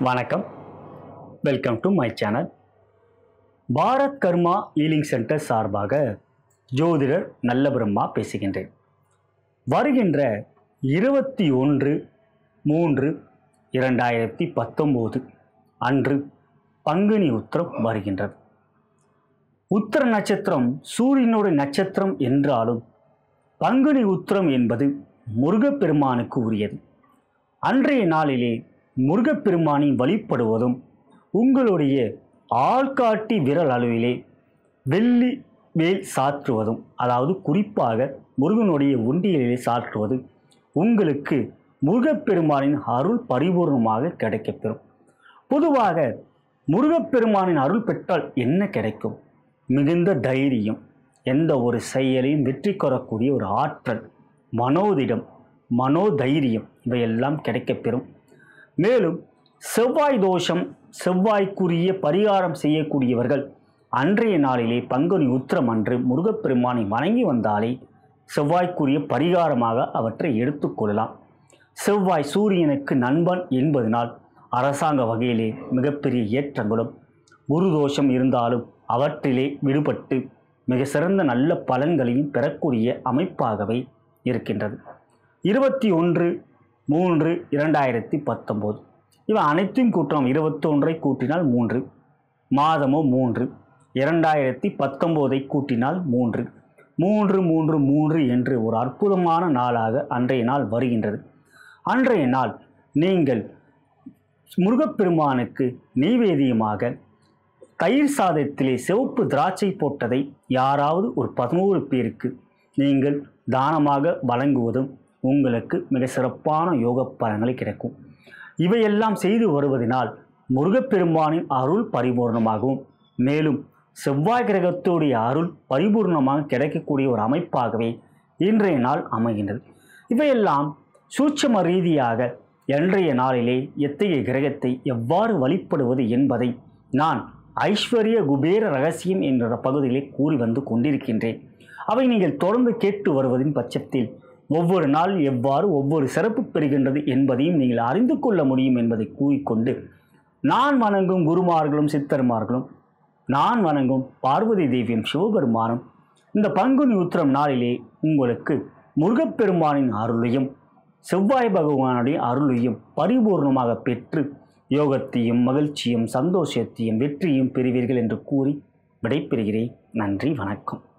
வணக்கம். Welcome to my channel Bharat Karma healing centre சார்பாக ஜோதிடர் நல்ல பிரம்மா பேசுகின்றேன். வருகின்ற இருபத்தி ஒன்று மூன்று இரண்டாயிரத்தி பத்தொம்போது அன்று பங்குனி உத்திரம் வருகின்றது. உத்திர நட்சத்திரம் சூரியனுடைய நட்சத்திரம் என்றாலும் பங்குனி உத்திரம் என்பது முருகப்பெருமானுக்கு உரியது. அன்றைய நாளிலே முருகப்பெருமானை வழிபடுவதும் உங்களுடைய ஆள்காட்டி விரல் அளவிலே வெள்ளி மேல் சாற்றுவதும் அதாவது குறிப்பாக முருகனுடைய உண்டியலிலே சாற்றுவது உங்களுக்கு முருகப்பெருமானின் அருள் பரிபூர்ணமாக கிடைக்கப்பெறும். பொதுவாக முருகப்பெருமானின் அருள் பெற்றால் என்ன கிடைக்கும்? மிகுந்த தைரியம் எந்த ஒரு செயலையும் வெற்றி கொறக்கூடிய ஒரு ஆற்றல் மனோதிடம் மனோதைரியம் இவையெல்லாம் கிடைக்கப்பெறும். மேலும் செவ்வாய் தோஷம் செவ்வாய்க்குரிய பரிகாரம் செய்யக்கூடியவர்கள் அன்றைய நாளிலே பங்குனி உத்திரம் அன்று முருகப்பெருமானை வணங்கி வந்தாலே செவ்வாய்க்குரிய பரிகாரமாக அவற்றை எடுத்துக்கொள்ளலாம் செவ்வாய் சூரியனுக்கு நண்பன் என்பதனால் அரசாங்க வகையிலே மிகப்பெரிய ஏற்றங்களும் குரு தோஷம் இருந்தாலும் அவற்றிலே விடுபட்டு மிக சிறந்த நல்ல பலன்களையும் பெறக்கூடிய அமைப்பாகவே இருக்கின்றது. இருபத்தி ஒன்று மூன்று இரண்டாயிரத்தி பத்தொம்போது. இவை அனைத்தையும் கூட்டுறோம் இருபத்தொன்றை கூட்டினால் மூன்று மாதமோ மூன்று இரண்டாயிரத்தி பத்தொம்போதை கூட்டினால் மூன்று மூன்று மூன்று மூன்று என்று ஒரு அற்புதமான நாளாக அன்றைய நாள் வருகின்றது. அன்றைய நாள் நீங்கள் முருகப்பெருமானுக்கு நெய்வேதியமாக தயிர் சாதத்திலே சிவப்பு திராட்சை போட்டதை யாராவது ஒரு பதினோரு பேருக்கு நீங்கள் தானமாக வழங்குவதும் உங்களுக்கு மிக சிறப்பான யோக பலன்களை கிடைக்கும். இவையெல்லாம் செய்து வருவதனால் முருகப்பெருமானின் அருள் பரிபூர்ணமாகவும் மேலும் செவ்வாய் கிரகத்துடைய அருள் பரிபூர்ணமாக கிடைக்கக்கூடிய ஒரு அமைப்பாகவே இன்றைய நாள் அமைகின்றது. இவையெல்லாம் சூட்சம ரீதியாக இன்றைய நாளிலே எத்தகைய கிரகத்தை எவ்வாறு வழிபடுவது என்பதை நான் ஐஸ்வர்ய குபேர ரகசியம் என்ற பகுதியிலே கூறி வந்து கொண்டிருக்கின்றேன். அவை நீங்கள் தொடர்ந்து கேட்டு வருவதின் பட்சத்தில் ஒவ்வொரு நாள் எவ்வாறு ஒவ்வொரு சிறப்பு பெறுகின்றது என்பதையும் நீங்கள் அறிந்து கொள்ள முடியும் என்பதை கூறிக்கொண்டு நான் வணங்கும் குருமார்களும் சித்தர்மார்களும் நான் வணங்கும் பார்வதி தேவியும் சிவபெருமானும் இந்த பங்குனி உத்திரம் நாளிலே உங்களுக்கு முருகப்பெருமானின் அருளையும் செவ்வாய் பகவானுடைய அருளையும் பரிபூர்ணமாக பெற்று யோகத்தையும் மகிழ்ச்சியும் சந்தோஷத்தையும் வெற்றியும் பெறுவீர்கள் என்று கூறி விடைபெறுகிறேன். நன்றி வணக்கம்.